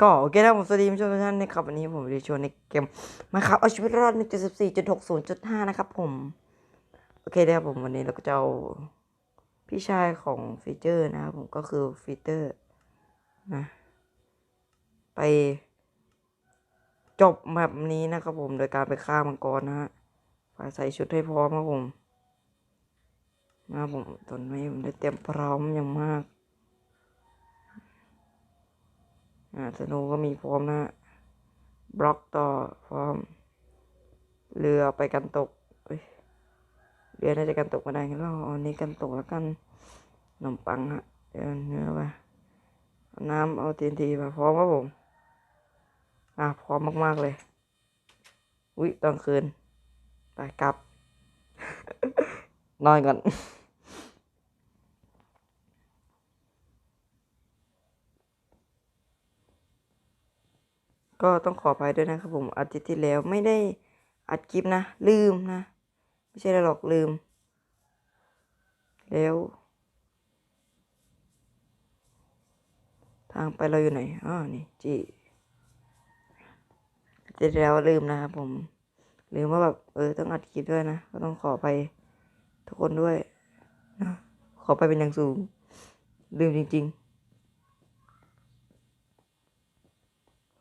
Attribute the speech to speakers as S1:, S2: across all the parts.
S1: ก็โอเคนะผมสวัสดีผู้ชมทุกท่านนะครับวันนี้ผมจะชวนในเกมมาครับเอาชีวิตรอด1.14.60.5 นะครับผม โอเคนะครับผมวันนี้เราก็จะเอาพี่ชายของฟีเจอร์นะครับผมก็คือฟีเตอร์นะไปจบแบบนี้นะครับผมโดยการไปฆ่ามังกรนะฮะใส่ชุดให้พร้อมครับผมนะผมตอนนี้ผมได้เตรียมพร้อมอย่างมาก อ่าธนูก็มีพร้อมนะบล็อกต่อพร้อม เรือไปกันตกเรือน่าจะกันตกมาได้งั้นเราเอาอันนี้กันตกแล้วกันขนมปังฮะเดี๋ยวเนื้อไปเอาน้ำเอาทีนทีมาพร้อมครับผม อะพร้อมมากๆเลยอุ้ยตอนคืนไปกลับ นอนก่อน ก็ต้องขออภัยด้วยนะครับผมอาทิตย์ที่แล้วไม่ได้อัดคลิปนะ ลืมนะ ไม่ใช่อะหรอกลืม แล้ว ทางไปเราอยู่ไหนอ๋อนี่จีจีแล้วลืมนะครับผม ลืมว่าแบบเออต้องอัดคลิปด้วยนะ ก็ต้องขอไปทุกคนด้วยนะขอไปเป็นอย่างสูง ลืมจริง ๆ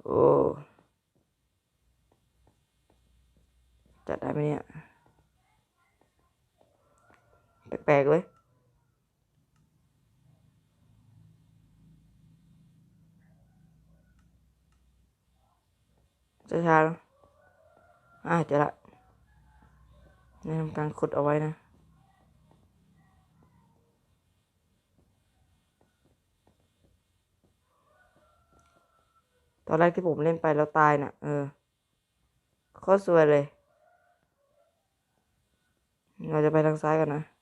S1: โอ้ จัดได้ไหมเนี่ย แป ลกๆเลย จะช้าๆนะอ่าเจอละนี่ทำการขุดเอาไว้นะตอนแรกที่ผมเล่นไปแล้วตายน่ะ เออโคตรสวยเลย เราจะไปทางซ้ายกันนะ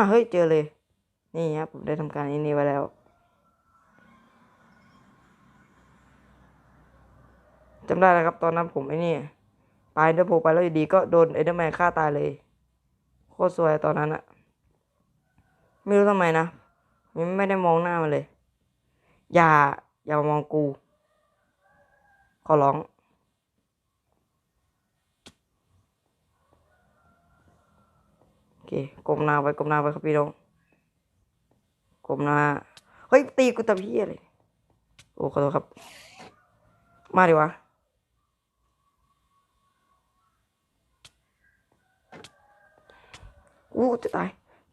S1: อะเฮ้ยเจอเลย นี่ครับผมได้ทำการอันนี้ไว้แล้ว จำได้แล้วครับตอนนั้นผมไอ้นี่ไปเดอร์โพไปแล้วอยู่ดีก็โดนเอเดอร์แมนฆ่าตายเลย โคตรสวยตอนนั้นอะไม่รู้ทำไมนะยังไม่ได้มองหน้ามันเลย อย่าอย่ามามองกู ขอร้อง โอ เคก้มหน้าไว้ก้มหน้าไว้ครับพี่น้องก้มหน้าเฮ้ยตีกูตะพี่อะไรโอ้ขอโทษครับ มาดิวะอู้จะตาย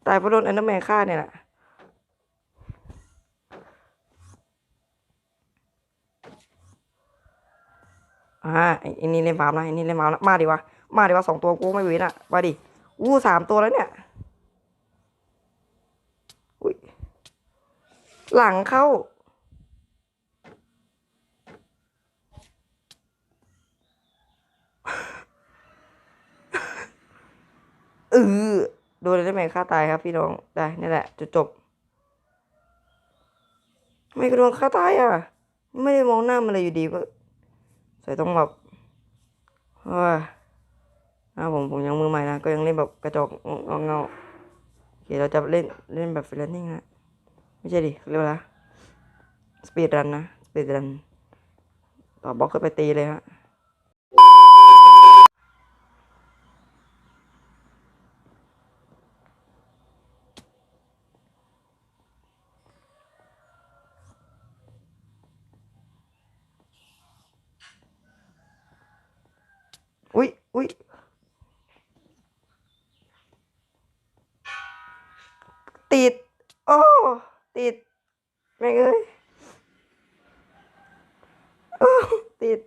S1: ตายเพราะโดนแอนเดอร์แมนฆ่าเนี่ยแหละอ่าไอ้นี่เล่นฟาร์มนะไอ้นี่เล่นฟาร์มนะมาดิวะมาดิวะสองตัวกูไม่เว้นอะมาดิ อู้สามตัวแล้วเนี่ยอุ้ยหลังเข้า เออโดนได้ไหมฆ่าตายครับพี่น้องได้นี่แหละจุดจบไม่กระโดนฆ่าตายอะ ไม่ได้มองหน้ามันเลยอยู่ดีก็ใส่ต้องแบบว่า อ่าผมผมยังมือใหม่นะก็ยังเล่นแบบกระจกเงาเงาโอเคเราจะเล่นเล่นแบบฟรีแลนซิ่งนะไม่ใช่ดิเรียกว่าสปีดรันนะสปีดรันต่อบล็อกขึ้นไปตีเลยฮะ อุ้ยอุ้ยติด โอ้ ติด ไม่งเอ้ยโอ้ติด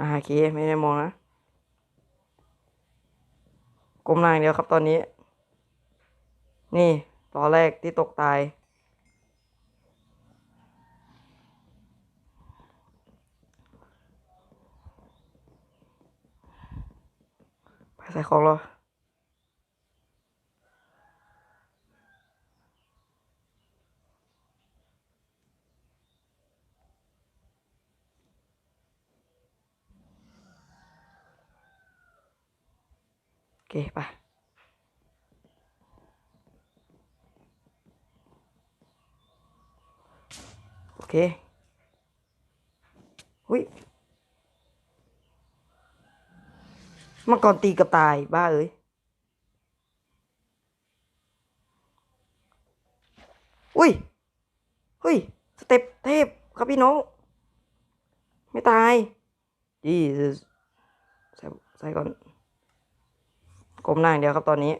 S1: อ่าโอ เคไม่ได้มองนะกลมหน้าอย่างเดียวครับตอนนี้ นี่ตอนแรกที่ตกตาย ไปใส่ของเรา เคไปโอเคหุยมังกรตีกับตายบ้าเอ้ยอุ้ยเฮ้ยสเต็ปเทพครับพี่น้อง ไม่ตาย Jesus ใส่ใส่ก่อน ก้มหน้าอย่างเดียวครับตอนนี้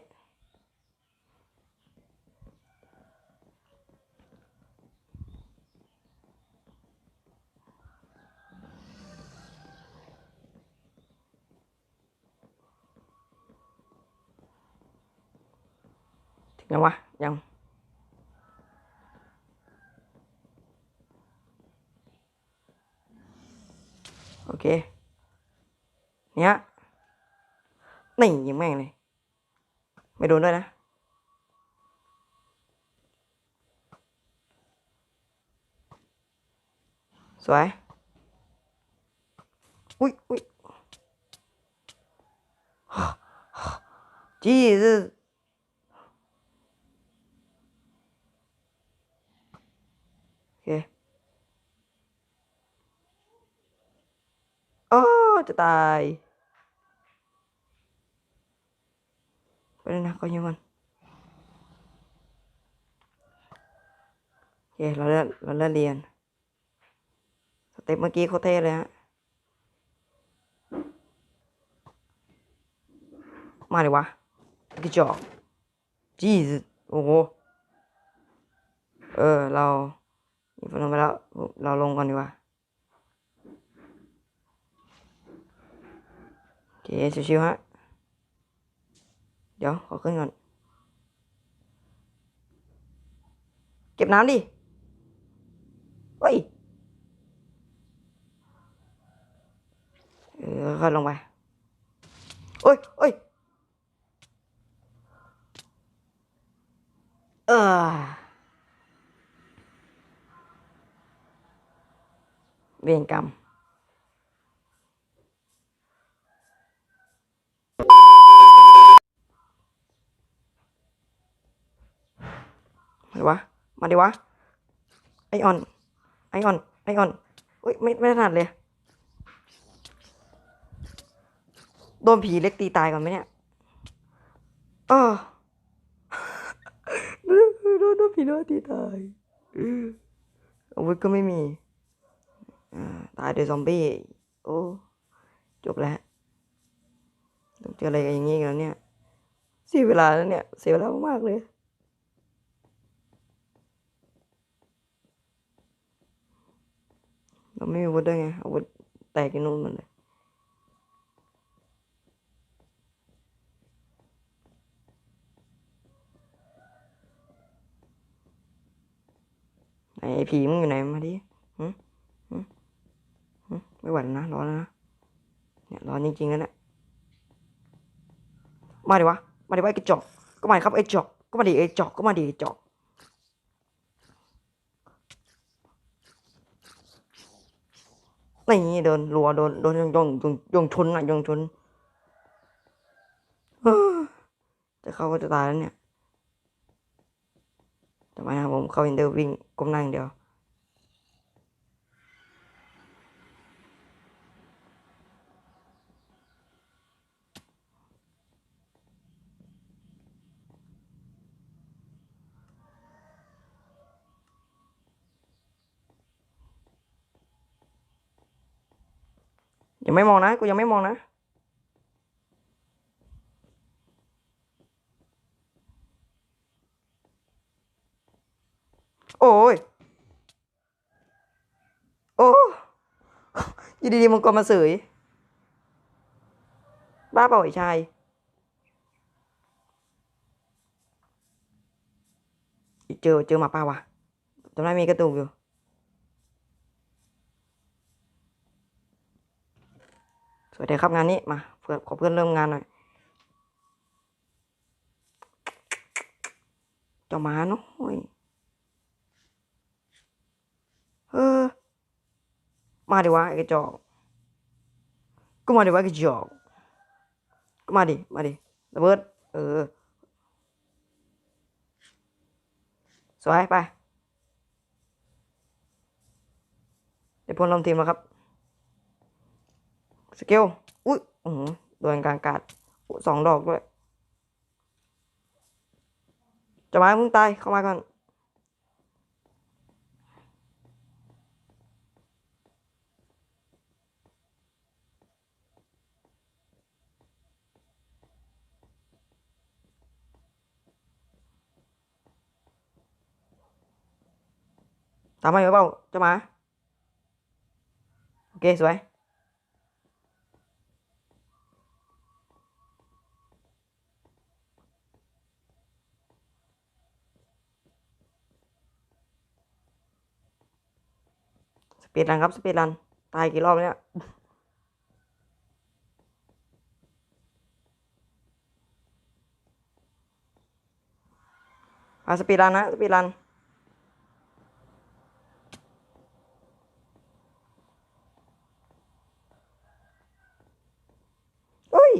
S1: ถึงยังวะ ยังโอเค เนี้ยนี่ยิงแม่งเลย ไม่โดนด้วยนะสวยอุ้ยอุ้ย Jesus โอเค เลยนะก็ยังมันโอเคเราเลิกเราเลิกเรียนสเต็ปเมื่อกี้โคเท่เลยฮะมาดิวะกระจอกจีสโอ้โหเออ เราอีฟลงไปแล้ว เราลงก่อนดีกว่าโอเคชิวๆฮะ เดี๋ยวขอขึ้นก่อน เก็บน้ำดิ เฮ้ย เออค่อยลงไป โอ้ยโอ้ยเออเวรกรรม มาดิวะ มาดิวะ ไอออน ไอออน ไอออนอุ้ยไม่ไม่ถนัดเลย โดนผีเล็กตีตายก่อนไหมเนี่ย เออโดนโดนผีน้อยตีตายอาวุธก็ไม่มี ตายโดยซอมบี้ โอ้ จบแล้วต้องเจออะไรกันอย่างงี้กันแล้วเนี่ยเสียเวลาแล้วเนี่ย เสียเวลามากๆเลย เราไม่มีอาวุธด้ไงอาวุธแตกกันนู่นหมันเลยไอ้ผีมึงอยู่ไหนมาดิหึหึหึไม่ไหวแล้วนะ ร้อนนะ เนี่ยร้อนจริงๆแล้วเนี่ยมาดิวะ มาดิวะไอ้กระจอก ก็มาดิครับไอ้จอก ก็มาดิไอ้จอก ก็มาดิไอ้จอก นี่เดินรัวโดนโดนยงยงยงยงชนอะยงชนจะเข้าก็จะตายแล้วเนี่ยทำไมนะครับผมเข้าอินเดอร์วิ่งก้มหน้าอย่างเดียว ยังไม่มองนะ กูยังไม่มองนะ โอ้ย โอ้ยู่ดีๆมึงก็มาเสยบ้าเปล่าไอ้ชาย เจอเจอหมาป่าวะจำได้มีกระตุกอยู่ วัสดีครับงานนี้มาเพื่อขอเพื่อนเริ่มงานหน่อยเจ้าหมาน้อยเออมาดิวะไอ้กระจอกก็มาดิวะไอ้กระจอกก็มาดิมาดิระเบิดเออสวยไปเดี๋ยวพลลมทีมแล้วครับ สกิลอุ้ยอือหือโดนกลางกาดอุ๊ยสองดอกด้วยจะมามึงตายเข้ามาก่อนตามมาอยู่เปล่าจะมาโอเค สวย ส ปีดรันครับสปีดรัน ตายกี่รอบแล้วเนี่ยอะสปีดรันนะสปีดรัน อุ้ย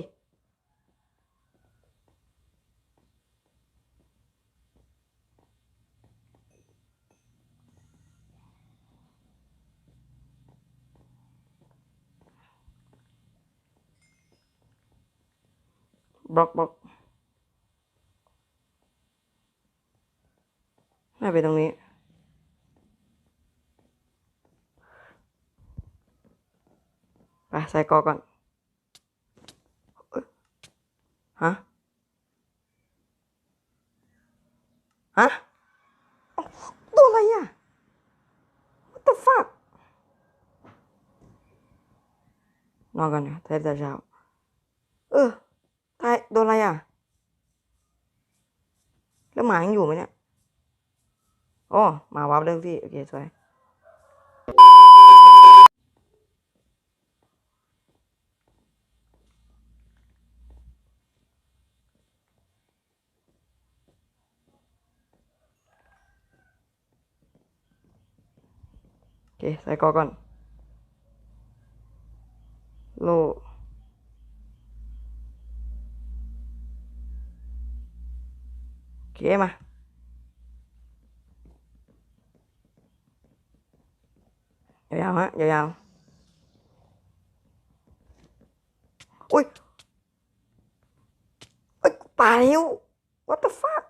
S1: บล็อกบล็อกน่าไปตรงนี้ ไปใส่กอก่อนฮะ ฮะเอ้าโดนอะไรอะ what the fuck นอนกันนะเทปแต่เช้าเออตาย โดนอะไรอะ แล้วหมายังอยู่ไหมเนี่ยอ๋อหมาวับเรื่องที่ โอเคสวยโอเค ใส่กอก่อน โล โอ เคมา ยาวๆฮะ ยาวๆอุ้ยเอ้ยตายแล้ว what the fuck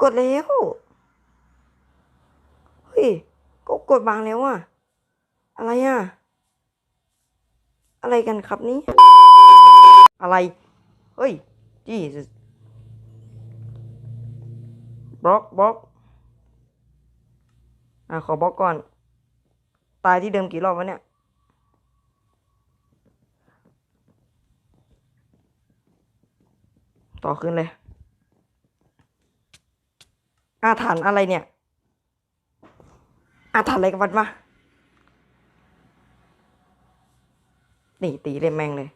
S1: กดแล้ว เฮ้ย ก็กดวางแล้วอะอะไรอะอะไรกันครับนี่อะไร เฮ้ย Jesus บล็อกบล็อกอะขอบล็อกก่อน ตายที่เดิมกี่รอบวะเนี่ยต่อขึ้นเลย อาถรรพ์อะไรเนี่ย อาถรรพ์อะไรกันวะวะนี่ตีเล่นแม่งเลย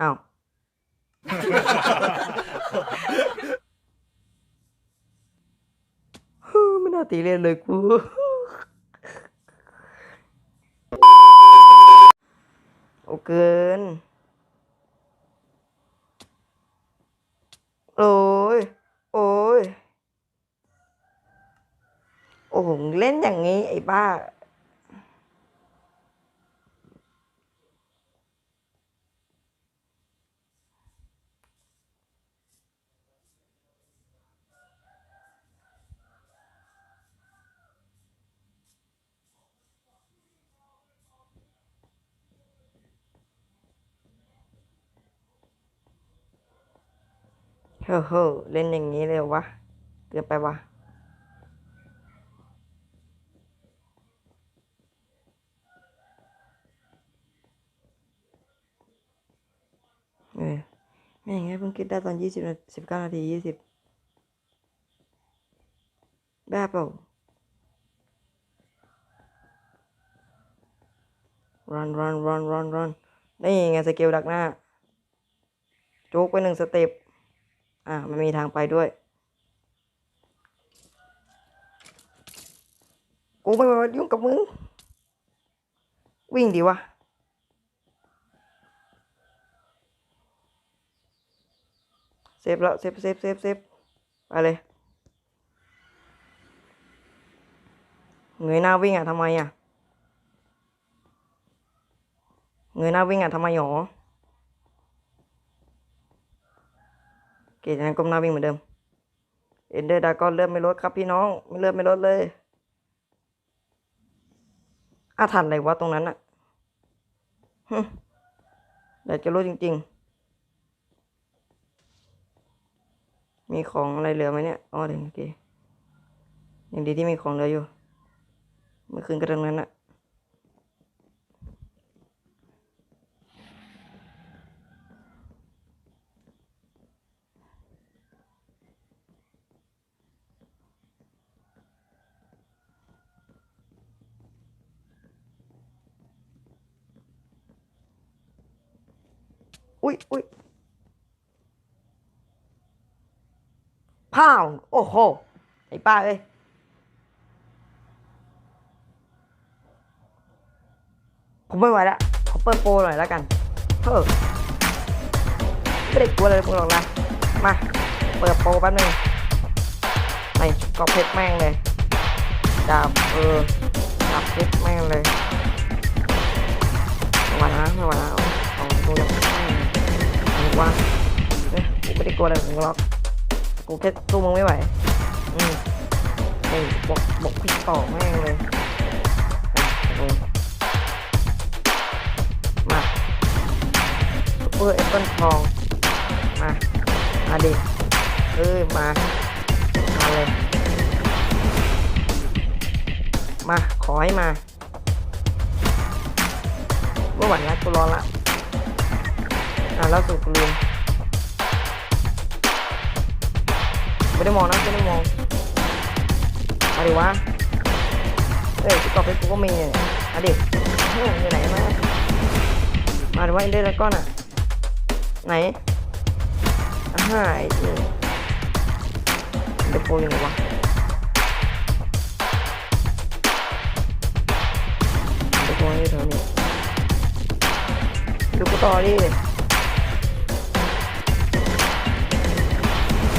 S1: อ้าว ฮู้ ไม่น่าตีเล่นเลยกูโอเกิน โอ้ย โอ้ย โอ้โหเล่นอย่างนี้ ไอ้บ้า เฮ้อเฮ้อเล่นอย่างนี้เลยวะเกินไปวะเออไม่อย่างงี้เพิ่งคิดได้ตอนยี่สิบสิบเก้านาทียี่สิบบ้าเปล่า run run run run run นี่ไงสกิลดักหน้า โจ๊กไปหนึ่งสเต็ป อ่ามันมีทางไปด้วย กูไม่มายุ่งกับมึง วิ่งดีวะฟแล้วเซฟเซฟเซฟเซฟไปเลยเงยหน้าวิ่งอะทำไมอะเงยหน้าวิ่งอะทำไมหรอ โอเคจากนั้นก้มหน้าวิ่งเหมือนเดิมเอ็นเดอร์ดากอนเลือดไม่ลดครับพี่น้องไม่เลือดไม่ลดเลยอาถรรพ์อะไรวะตรงนั้นอะฮึอยากจะรู้จริง ๆ มีของอะไรเหลือไหมเนี่ยอ๋อเดี๋ยวโอเคยังดีที่มีของเหลืออยู่ เมื่อคืนก็ตรงนั้นอะ อุ้ยอุ้ยพ่าวโอ้โห ไอ้ป้าเอ้ยผมไม่ไหวละขอเปิดโปรหน่อยแล้วกันเฮ้อไม่ได้กลัวอะไรพวกหรอกนะ มา เปิดโปรแป๊บนึงไอ้กอบเพชรแม่งเลยดาบเออดาบเพชรแม่งเลยไม่ไหวนะไม่ไหวนะเอาเอาตัวอย่างแม่งเอา ว่าเนี่ยกูไม่ได้กลัวอะไรมึงหรอก กูแค่สู้มึงไม่ไหว อืมนี่บอกบอกพี่ต่อแม่งเลยมาซุปเปอร์แอปเปิลทอง มา มาดิเอ้ยมา มาเลย มา ขอให้มาเมื่อวันละกูร้อนละ อะแล้วสุดกูลืมไม่ได้มองนะไม่ได้มองมาดิวะเอ้ยกูตอบไปกูก็มีเนี่ยมาดิเฮ้ยอยู่ไหนมามาดูว่าอินเดอร์แล้วก้อนอะไหนอ่าฮะไอ้นี่เดโปอยู่ไหนวะเดโปอยู่แถวนี้ดูกูต่อดิ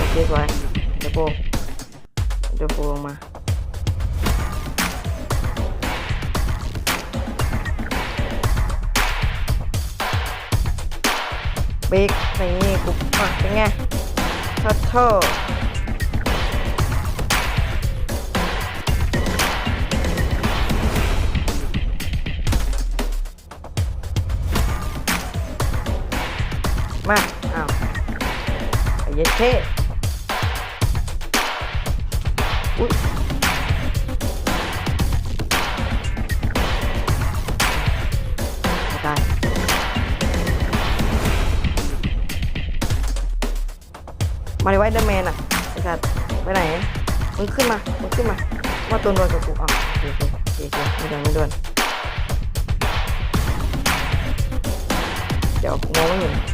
S1: โอเคสวยเดโปเดโปลงมาบิ๊กนี่กูอะเป็นไงชัตเทอร์มา อ้าวไอ้เย็ดเท่ มายมาดิไวเดอร์แมนอะไอ้สัตว์ไปไหนมึงขึ้นมามึงขึ้นมาว่าตัวโดนกับกูอะโอเคโอเคโอเคไม่โดนไม่โดนเดี๋ยวมองไม่เห็น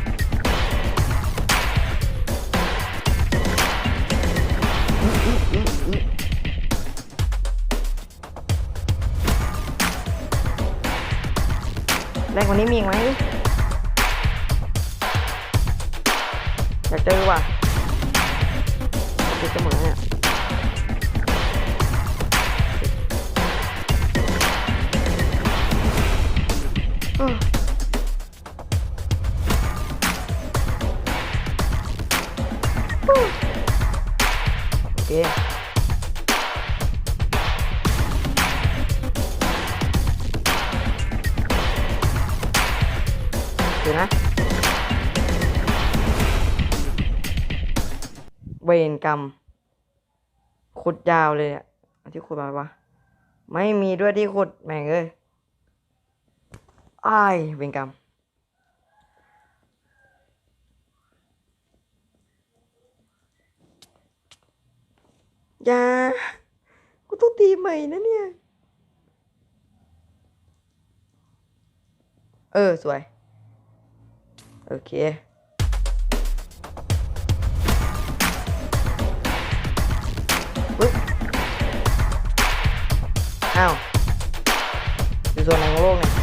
S1: แรงกว่านี้มีไหมอยากเจอว่ะติดกันหมดแล้วเนี่ยอือ รกรรมขุดยาวเลยอะที่ขุดมาวะไม่มีด้วยที่ขุดแม่งเอ้ยอ้เวรกรรมอย่ากูต้องตีใหม่นะเนี่ย เออ สวย โอเค อ้าวอยู่ส่วนไหนของโลกเนี่ย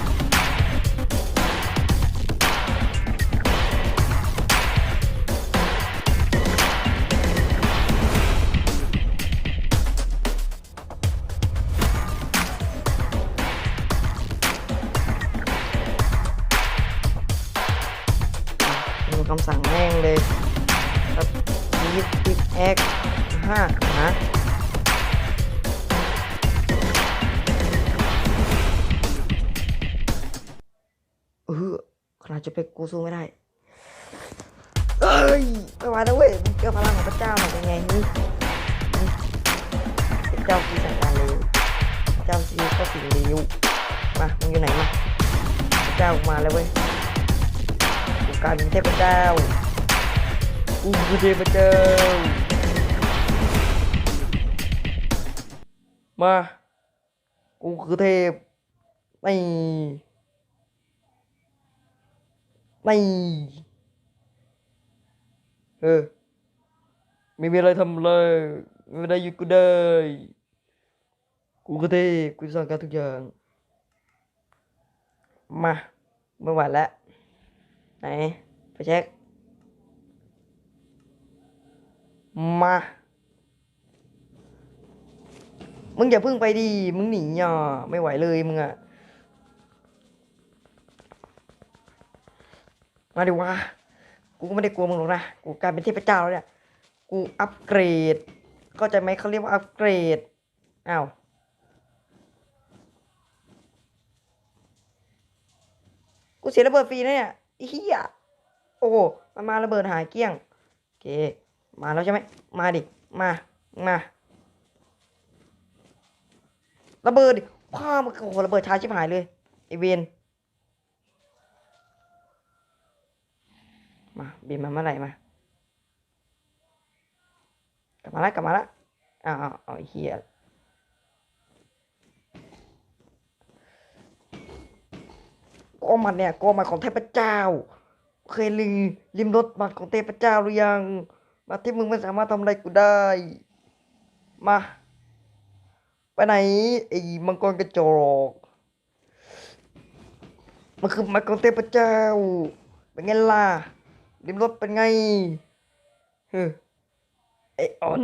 S1: กูสู้ไม่ได้เอ้ยไม่ไหวแล้วเว้ยมึงเจอพลังของพระเจ้าหน่อเป็นไงนี่เจ้าคือสังการเร็วเจ้าซีก็สิ่งเร็วมามึงอยู่ไหนมาพระเจ้ามาแล้วเว้ยกูกลายเป็นเทพเจ้ากูคือเทพเจ้ามา กูคือเทพไม่ ไม่เออ ไม่มีอะไรทำเลยไม่มีอะไรหยุดกูได้กูก็เท่กูสั่งการทุกอย่าง มาเมื่อวานแล้ว ไหน ไปเช็ค มา มึงอย่าพิ่งไปดิ มึงหนีอะ ไม่ไหวเลยมึงอะ มาดิวะ กูก็ไม่ได้กลัวมึงหรอกนะ กูกลายเป็นเทพเจ้าแล้วเนี่ย กูอัปเกรดเข้าใจไหมเขาเรียกว่าอัปเกรด อ้าวกูเสียระเบิดฟรีนะเนี่ยอ้เหี้ยโอ้โหมันมาระเบิดหายเกลี้ยงโอเค มาแล้วใช่ไหม มาดิ มา มา ระเบิดดิพ่อมันโอ้โหระเบิดช้าชิบหายเลยไอเวน มาบินมาเมื่อไหร่มากลับมาล้วกลับมาล้วอ้าวอ้าวเอาไอ้เหี้ยโกอมันเนี่ยโกอมันของเทพเจ้า เคยลิงลิมรถมาของเทพเจ้าหรือยัง มาที่มึงไม่สามารถทำอะไรกูได้ มา ไปไหนไอ้มังกรกระจอกมันคือมังกรเทพเจ้าเป็นไงล่ะ ริมรถเป็นไงเฮ้อไอออน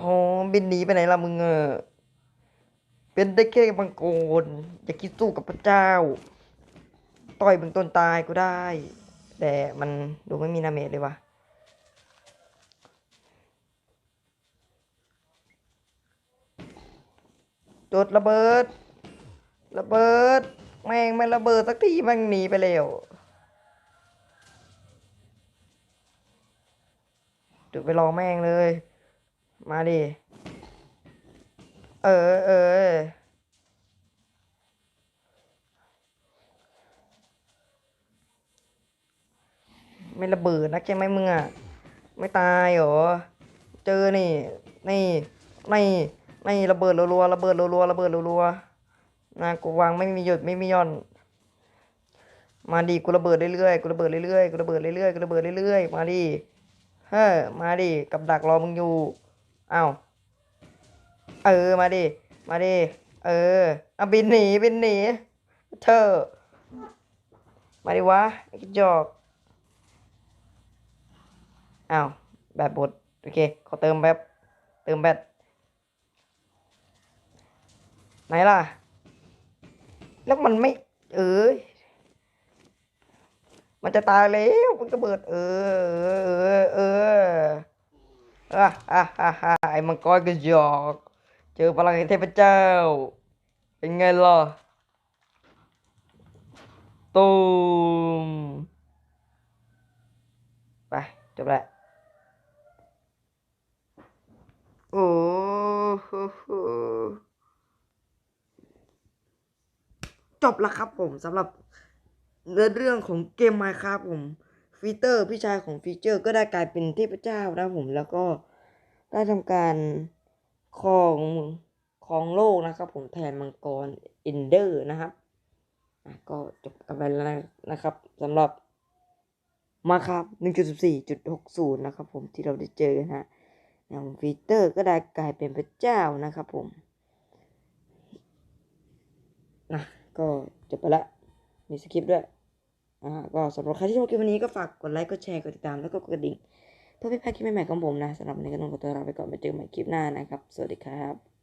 S1: โหบินหนีไปไหนล่ะมึงอะเป็นได้แค่มังกรอย่าคิดสู้กับพระเจ้า ต่อยมึงต้นตายก็ได้ แต่มันดูไม่มีนาเมจเลยวะจุดระเบิด ระเบิด แม่งไม่ระเบิดสักทีม่งหนีไปแล้วจุดไปรอแม่งเลย มาดิ เออเออไม่ระเบิดนักใช่ไหมมึงอะไม่ตายเหรอ เจอนี่ นี่ นี่ นี่ระเบิดรัวๆระเบิดรัวๆระเบิดรัวๆ นะกูวางไม่มีหยุดไม่มีย่อน มาดิกูระเบิดเรื่อยๆกูระเบิดเรื่อยๆกูระเบิดเรื่อยๆกูระเบิดเรื่อยๆมาดิเฮ้อมาดิกับดักรอมึงอยู่อ้าวเออมาดิมาดิเออเอาบินหนีบินหนีเธอ มาดิวะไอ้จอกอ้าวแบบบดโอเคขอเติมแบบเติมแบตไหนล่ะ แล้วมันไม่ เอ้ยมันจะตายแล้วมันก็เบิด เออ เออ เอออะอะอะอะไอ้มังกรกระจอก เจอพลังแห่งเทพเจ้า เป็นไงล่ะตูมไป จบแล้วโอ้โหโห จบแล้วครับผมสำหรับเนื้อเรื่องของเกม Minecraft ผมฟีเตอร์พี่ชายของฟีเจอร์ ก็ได้กลายเป็นเทพเจ้านะผมแล้วก็ได้ทำการครองครองโลกนะครับผมแทนมังกรเอนเดอร์นะครับก็จบกันไปแล้วนะครับสำหรับมาครับ 1.14.60 นะครับผมที่เราได้เจอนฮะอย่างฟีเตอร์ก็ได้กลายเป็นพระเจ้านะครับผมนะ ก็จบไปละ มีสคริปต์ด้วยอ่าก็สำหรับใครที่ชมคลิปวันนี้ก็ฝากกดไลค์กดแชร์กดติดตามแล้วก็กดกระดิ่งเพื่อไม่พลาดคลิปใหม่ๆของผมนะสำหรับวันนี้ก็ต้องขอตัวลาไปก่อนไปเจอกันใหม่คลิปหน้านะครับ สวัสดีครับ